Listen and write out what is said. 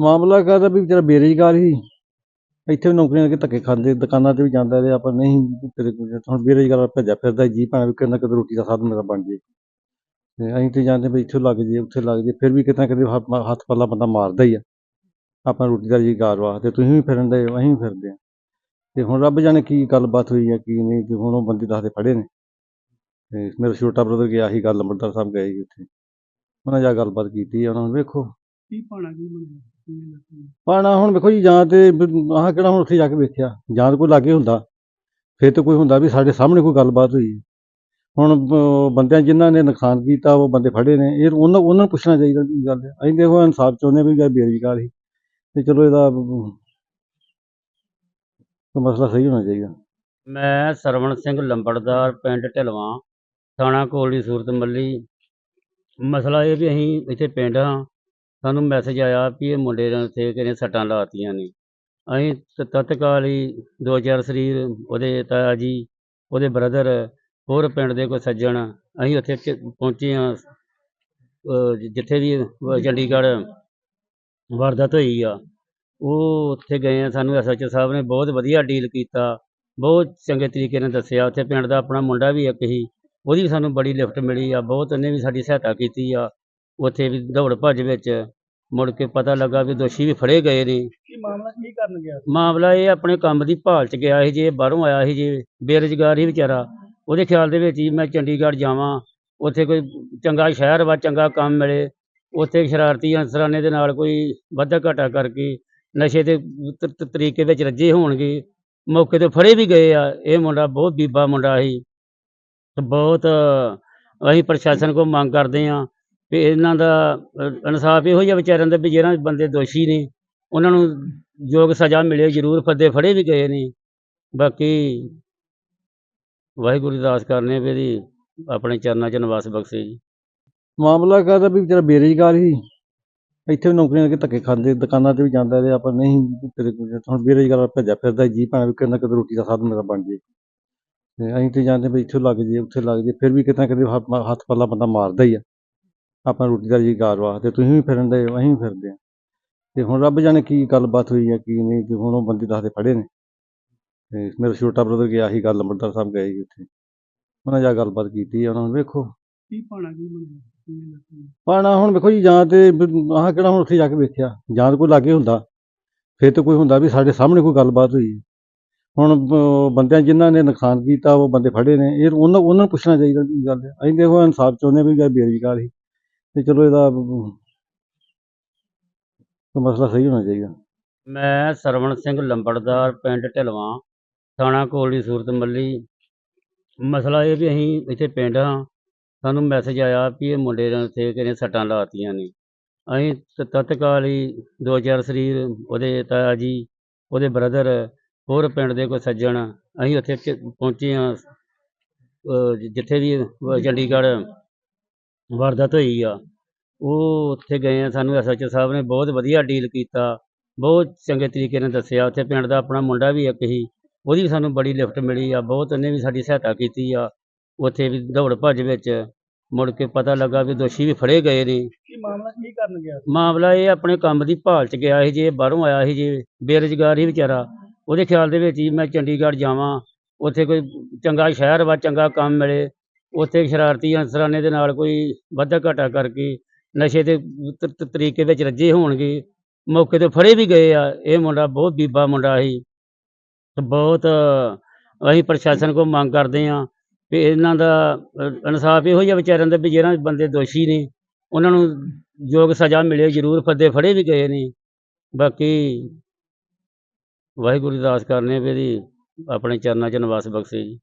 ਮਾਮਲਾ ਕਰਦਾ ਵੀ ਵਿਚਾਰਾ ਬੇਰੁਜ਼ਗਾਰ ਸੀ ਇੱਥੇ ਵੀ ਨੌਕਰੀਆਂ ਦੇ ਧੱਕੇ ਖਾਂਦੇ, ਦੁਕਾਨਾਂ ਤੇ ਵੀ ਜਾਂਦਾ ਤੇ ਆਪਾਂ ਨਹੀਂ ਵੀ ਤੇਰੇ ਕੋਲ ਹੁਣ ਬੇਰੁਜ਼ਗਾਰ ਭੱਜਿਆ ਫਿਰਦਾ ਜੀ, ਭਾਵੇਂ ਕਿਤੇ ਨਾ ਕਿਤੇ ਰੋਟੀ ਦਾ ਸਾਧਨ ਮੇਰਾ ਬਣ ਜੇ। ਤੇ ਅਸੀਂ ਤੇ ਜਾਂਦੇ ਵੀ ਇੱਥੇ ਲੱਗ ਜੇ, ਉੱਥੇ ਲੱਗ ਜੇ, ਫਿਰ ਵੀ ਕਿਤੇ ਨਾ ਕਿਤੇ ਹੱਥ ਹੱਥ ਪੱਲਾ ਬੰਦਾ ਮਾਰਦਾ ਹੀ ਆ। ਆਪਾਂ ਰੋਟੀ ਦਾ ਰੁਜ਼ਗਾਰ ਵਾਸਤੇ ਤੁਸੀਂ ਵੀ ਫਿਰਨ ਦੇ, ਅਸੀਂ ਵੀ ਫਿਰਦੇ ਆ। ਤੇ ਹੁਣ ਰੱਬ ਜਾਣੇ ਕੀ ਗੱਲਬਾਤ ਹੋਈ ਆ, ਕੀ ਨਹੀਂ, ਤੇ ਹੁਣ ਉਹ ਬੰਦੇ ਦੱਸਦੇ ਫੜੇ ਨੇ। ਤੇ ਮੇਰਾ ਛੋਟਾ ਬ੍ਰਦਰ ਗਿਆ ਸੀ, ਗੱਲ ਅੰਮ੍ਰਿਤਸਰ ਸਾਹਿਬ ਗਏ ਸੀ ਉੱਥੇ। ਉਹਨਾਂ ਜਾ ਗੱਲਬਾਤ ਕੀਤੀ ਆ, ਉਹਨਾਂ ਨੂੰ ਵੇਖੋ। ਕੀ ਪਾਣਾ ਕੀ ਬਣਿਆ ਪਾਣਾ ਹੁਣ ਵੇਖੋ ਜੀ, ਜਾਂ ਤੇ ਆਹ ਕਿਹੜਾ ਹੁਣ ਉੱਥੇ ਜਾ ਕੇ ਵੇਖਿਆ। ਜਾਂ ਤਾਂ ਕੋਈ ਲਾਗੇ ਹੁੰਦਾ। ਫਿਰ ਤਾਂ ਕੋਈ ਹੁੰਦਾ ਵੀ ਸਾਡੇ ਸਾਹਮਣੇ ਕੋਈ ਗੱਲਬਾਤ ਹੋਈ। ਹੁਣ ਬ- ਬੰਦਿਆਂ ਜਿਨ੍ਹਾਂ ਨੇ ਨੁਕਸਾਨ ਕੀਤਾ, ਉਹ ਬੰਦੇ ਫੜੇ ਨੇ, ਇਹ ਉਹਨਾਂ ਉਹਨਾਂ ਨੂੰ ਪੁੱਛਣਾ ਚਾਹੀਦਾ ਕੀ ਗੱਲ ਹੈ। ਅਸੀਂ ਦੇਖੋ ਇਨਸਾਫ ਚਾਹੁੰਦੇ ਵੀ ਜਾਂ ਬੇਰੁਜ਼ਗਾਰ ਸੀ ਤੇ ਚਲੋ ਇਹਦਾ ਬ- ਮਸਲਾ ਸਹੀ ਹੋਣਾ ਚਾਹੀਦਾ। ਮੈਂ ਸਰਵਣ ਸਿੰਘ ਲੰਬੜਦਾਰ, ਪਿੰਡ ਢਲਵਾਂ, ਥਾਣਾ ਕੋਲੀ ਸੂਰਤ ਮੱਲੀ ਮਸਲਾ ਇਹ ਵੀ ਅਸੀਂ ਇੱਥੇ ਪਿੰਡ ਹਾਂ। ਸਾਨੂੰ ਮੈਸੇਜ ਆਇਆ ਵੀ ਇਹ ਮੁੰਡੇ ਨੇ ਇੱਥੇ ਕਿਨੇ ਸੱਟਾਂ ਲਾਤੀਆਂ ਨੇ। ਅਸੀਂ ਤ- ਤਤਕਾਲ ਹੀ ਦੋ ਚਾਰ ਸਰੀਰ ਉਹਦੇ ਤਾਇਆ ਜੀ, ਉਹਦੇ ਬ੍ਰਦਰ ਹੋਰ ਪਿੰਡ ਦੇ ਕੋਈ ਸੱਜਣ, ਅਸੀਂ ਉੱਥੇ ਚ- ਪਹੁੰਚੇ ਹਾਂ। ਅਹ ਜ- ਜਿੱਥੇ ਵੀ ਅਹ ਚੰਡੀਗੜ੍ਹ ਵਾਰਦਾਤ ਹੋਈ ਆ, ਉਹ ਉੱਥੇ ਗਏ ਆ। ਸਾਨੂੰ ਐਸਐਚਓ ਸਾਹਿਬ ਨੇ ਬਹੁਤ ਵਧੀਆ ਡੀਲ ਕੀਤਾ, ਬਹੁਤ ਚੰਗੇ ਤਰੀਕੇ ਨਾਲ ਦੱਸਿਆ। ਉੱਥੇ ਪਿੰਡ ਦਾ ਆਪਣਾ ਮੁੰਡਾ ਵੀ ਇੱਕ ਸੀ, ਉਹਦੀ ਵੀ ਸਾਨੂੰ ਬੜੀ ਲਿਫਟ ਮਿਲੀ ਆ। ਬਹੁਤ ਉਹਨੇ ਵੀ ਸਾਡੀ ਸਹਾਇਤਾ ਕੀਤੀ ਆ, ਉੱਥੇ ਵੀ ਦੌੜ ਭੱਜ ਵਿੱਚ। ਮੁੜ ਕੇ ਪਤਾ ਲੱਗਾ ਵੀ ਦੋਸ਼ੀ ਵੀ ਫੜੇ ਗਏ ਨੇ। ਕੀ ਮਾਮਲਾ ਕੀ ਕਰਨ ਗਿਆ ਸੀ? ਮਾਮਲਾ ਇਹ ਆਪਣੇ ਕੰਮ ਦੀ ਭਾਲ 'ਚ ਗਿਆ ਸੀ ਜੇ ਬਾਹਰੋਂ ਆਇਆ ਸੀ ਜੇ ਬੇਰੁਜ਼ਗਾਰ ਸੀ ਵਿਚਾਰਾ ਉਹਦੇ ਖਿਆਲ ਦੇ ਵਿੱਚ ਹੀ ਮੈਂ ਚੰਡੀਗੜ੍ਹ ਜਾਵਾਂ ਉੱਥੇ ਕੋਈ ਚੰਗਾ ਸ਼ਹਿਰ ਵਾ ਚੰਗਾ ਕੰਮ ਮਿਲੇ ਉੱਥੇ ਸ਼ਰਾਰਤੀ ਅਨਸਰਾਨੇ ਦੇ ਨਾਲ ਕੋਈ ਵਾਧਾ ਘਾਟਾ ਕਰਕੇ ਨਸ਼ੇ ਦੇ ਤ- ਤ- ਤਰੀਕੇ ਵਿੱਚ ਰੱਜੇ ਹੋਣਗੇ ਮੌਕੇ ਤੇ ਫੜੇ ਵੀ ਗਏ ਆ। ਇਹ ਮੁੰਡਾ ਬਹੁਤ ਬੀਬਾ ਮੁੰਡਾ ਸੀ। ਤੇ ਬਹੁਤ ਅਸੀਂ ਪ੍ਰਸ਼ਾਸਨ ਕੋਲ ਮੰਗ ਕਰਦੇ ਹਾਂ ਵੀ ਇਹਨਾਂ ਦਾ ਇਨਸਾਫ ਇਹੋ ਜਿਹਾ ਵਿਚਾਰਿਆਂ ਦਾ ਵੀ ਜਿਹੜਾ ਬੰਦੇ ਦੋਸ਼ੀ ਨੇ, ਉਹਨਾਂ ਨੂੰ ਯੋਗ ਸਜ਼ਾ ਮਿਲੇ, ਜ਼ਰੂਰ ਫੱਦੇ ਫੜੇ ਵੀ ਗਏ ਨੇ। ਬਾਕੀ ਵਾਹਿਗੁਰੂ ਦੀ ਅਰਦਾਸ ਕਰਨੇ ਵੀ ਇਹਦੀ ਆਪਣੇ ਚਰਨਾਂ 'ਚ ਨਿਵਾਸ ਬਖਸ਼ੇ ਜੀ। ਮਾਮਲਾ ਕਾਹਦਾ ਵੀ ਵਿਚਾਰਾ ਬੇਰੁਜ਼ਗਾਰ ਹੀ ਇੱਥੇ ਵੀ ਨੌਕਰੀਆਂ ਦੇ ਧੱਕੇ ਖਾਂਦੇ, ਦੁਕਾਨਾਂ ਤੇ ਵੀ ਜਾਂਦਾ ਤੇ ਆਪਾਂ ਨਹੀਂ ਵੀ ਤੇਰੇ ਕੋਲ ਹੁਣ ਬੇਰੁਜ਼ਗਾਰ ਭੱਜਿਆ ਫਿਰਦਾ ਜੀ, ਭਾਵੇਂ ਕਿਤੇ ਨਾ ਕਿਤੇ ਰੋਟੀ ਦਾ ਸਾਧਨ ਮੇਰਾ ਬਣ ਜੇ। ਅਸੀਂ ਤੇ ਜਾਂਦੇ ਵੀ ਇੱਥੇ ਲੱਗ ਜੇ, ਉੱਥੇ ਲੱਗ ਜੇ, ਫਿਰ ਵੀ ਕਿਤੇ ਨਾ ਕਿਤੇ ਹੱਥ ਪੱਲਾ ਬੰਦਾ ਮਾਰਦਾ ਹੀ ਆ। ਆਪਾਂ ਰੋਟੀ ਦਾ ਰੁਜ਼ਗਾਰ ਵਾਸਤੇ ਤੁਸੀਂ ਵੀ ਫਿਰਨ ਦੇ ਅਸੀਂ ਵੀ ਫਿਰਦੇ ਆ ਤੇ ਹੁਣ ਰੱਬ ਜਾਣੇ ਕੀ ਗੱਲਬਾਤ ਹੋਈ ਆ ਕੀ ਨਹੀਂ ਤੇ ਹੁਣ ਉਹ ਬੰਦੇ ਦੱਸਦੇ ਫੜੇ ਨੇ। ਤੇ ਮੇਰਾ ਛੋਟਾ ਬ੍ਰਦਰ ਗਿਆ ਸੀ ਗੱਲ ਅੰਮ੍ਰਿਤਸਰ ਸਾਹਿਬ ਗਏ ਸੀ ਉੱਥੇ। ਉਹਨਾਂ ਜਾ ਗੱਲਬਾਤ ਕੀਤੀ ਆ ਉਹਨਾਂ ਨੂੰ ਵੇਖੋ। ਕੀ ਪਾਣਾ ਕੀ ਬਣਿਆ ਲੱਗਦਾ? ਪਾਣਾ ਹੁਣ ਵੇਖੋ ਜੀ ਜਾਂ ਤੇ ਆਹ ਕਿਹੜਾ ਹੁਣ ਉੱਥੇ ਜਾ ਕੇ ਵੇਖਿਆ ਜਾਂ ਤਾਂ ਕੋਈ ਲਾਗੇ ਹੁੰਦਾ। ਫਿਰ ਤਾਂ ਕੋਈ ਹੁੰਦਾ ਵੀ ਸਾਡੇ ਸਾਹਮਣੇ ਕੋਈ ਗੱਲਬਾਤ ਹੋਈ। ਹੁਣ ਬ- ਬੰਦਿਆਂ ਜਿਨ੍ਹਾਂ ਨੇ ਨੁਕਸਾਨ ਕੀਤਾ ਉਹ ਬੰਦੇ ਫੜੇ ਨੇ। ਇਹ ਉਹਨਾਂ ਉਹਨਾਂ ਨੂੰ ਪੁੱਛਣਾ ਚਾਹੀਦਾ ਕੀ ਗੱਲ ਹੈ ਅਸੀਂ ਦੇਖੋ ਇਨਸਾਫ ਚਾਹੁੰਦੇ ਹਾਂ ਵੀ ਜਾਂ ਬੇਰੁਜ਼ਗਾਰ ਸੀ ਤੇ ਚਲੋ ਇਹਦਾ ਬ- ਮਸਲਾ ਸਹੀ ਹੋਣਾ ਚਾਹੀਦਾ। ਮੈਂ ਸਰਵਣ ਸਿੰਘ ਲੰਬੜਦਾਰ ਪਿੰਡ ਢਲਵਾਂ, ਥਾਣਾ ਕੋਲੀ ਸੂਰਤ ਮੱਲੀ। ਮਸਲਾ ਇਹ ਵੀ ਅਸੀਂ ਇੱਥੇ ਪਿੰਡ ਹਾਂ, ਸਾਨੂੰ ਮੈਸੇਜ ਆਇਆ ਵੀ ਇਹ ਮੁੰਡੇ ਨੇ ਇੱਥੇ ਕਿਨੇ ਸੱਟਾਂ ਲਾਤੀਆਂ ਨੇ। ਅਸੀਂ ਤ- ਤਤਕਾਲ ਹੀ ਦੋ ਚਾਰ ਸਰੀਰ ਉਹਦੇ ਤਾਇਆ ਜੀ ਉਹਦੇ ਬ੍ਰਦਰ ਹੋਰ ਪਿੰਡ ਦੇ ਕੋਈ ਸੱਜਣ, ਅਸੀਂ ਉੱਥੇ ਚ- ਪਹੁੰਚੇ ਹਾਂ, ਅਹ, ਜ- ਜਿੱਥੇ ਵੀ ਅਹ, ਚੰਡੀਗੜ੍ਹ। ਵਾਰਦਾਤ ਹੋਈ ਆ। ਉਹ ਉੱਥੇ ਗਏ ਆ ਸਾਨੂੰ ਐਸਐਚਓ ਸਾਹਿਬ ਨੇ ਬਹੁਤ ਵਧੀਆ ਡੀਲ ਕੀਤਾ। ਬਹੁਤ ਚੰਗੇ ਤਰੀਕੇ ਨਾਲ ਦੱਸਿਆ। ਉੱਥੇ ਪਿੰਡ ਦਾ ਆਪਣਾ ਮੁੰਡਾ ਵੀ ਇੱਕ ਸੀ ਉਹਦੀ ਵੀ ਸਾਨੂੰ ਬੜੀ ਲਿਫਟ ਮਿਲੀ ਆ। ਬਹੁਤ ਉਹਨੇ ਵੀ ਸਾਡੀ ਸਹਾਇਤਾ ਕੀਤੀ ਆ। ਉੱਥੇ ਵੀ ਦੌੜ ਭੱਜ ਵਿੱਚ ਮੁੜ ਕੇ ਪਤਾ ਲੱਗਾ ਵੀ ਦੋਸ਼ੀ ਵੀ ਫੜੇ ਗਏ ਨੇ। ਕੀ ਮਾਮਲਾ ਕੀ ਕਰਨ ਗਿਆ ਸੀ? ਮਾਮਲਾ ਇਹ ਆਪਣੇ ਕੰਮ ਦੀ ਭਾਲ 'ਚ ਗਿਆ ਸੀ ਜੇ ਬਾਹਰੋਂ ਆਇਆ ਸੀ ਜੇ ਬੇਰੁਜ਼ਗਾਰ ਸੀ ਵਿਚਾਰਾ। ਉਹਦੇ ਖਿਆਲ ਦੇ ਵਿੱਚ ਹੀ ਮੈਂ ਚੰਡੀਗੜ੍ਹ ਜਾਵਾਂ ਉੱਥੇ ਕੋਈ ਚੰਗਾ ਸ਼ਹਿਰ ਵਾ ਚੰਗਾ ਕੰਮ ਮਿਲੇ। ਉੱਥੇ ਸ਼ਰਾਰਤੀ ਅਨਸਰਾਨੇ ਦੇ ਨਾਲ ਕੋਈ ਵਾਧਾ ਘਾਟਾ ਕਰਕੇ ਨਸ਼ੇ ਦੇ ਤ- ਤ- ਤਰੀਕੇ ਵਿੱਚ ਰੱਜੇ ਹੋਣਗੇ ਮੌਕੇ ਤੋਂ ਫੜੇ ਵੀ ਗਏ ਆ। ਇਹ ਮੁੰਡਾ ਬਹੁਤ ਬੀਬਾ ਮੁੰਡਾ ਸੀ। ਤੇ ਬਹੁਤ ਅਸੀਂ ਪ੍ਰਸ਼ਾਸਨ ਕੋਲ ਮੰਗ ਕਰਦੇ ਹਾਂ ਵੀ ਇਹਨਾਂ ਦਾ ਅ, ਇਨਸਾਫ ਇਹੋ ਜਿਹਾ ਵਿਚਾਰਿਆਂ ਦਾ ਵੀ ਜਿਹੜਾ ਬੰਦੇ ਦੋਸ਼ੀ ਨੇ ਉਹਨਾਂ ਨੂੰ ਯੋਗ ਸਜ਼ਾ ਮਿਲੇ ਜ਼ਰੂਰ ਫੱਦੇ ਫੜੇ ਵੀ ਗਏ ਨੇ। ਬਾਕੀ ਵਾਹਿਗੁਰੂ ਦੀ ਅਰਦਾਸ ਕਰਨੇ ਵੀ ਇਹਦੀ ਆਪਣੇ ਚਰਨਾਂ 'ਚ ਨਿਵਾਸ ਬਖਸ਼ੇ ਜੀ।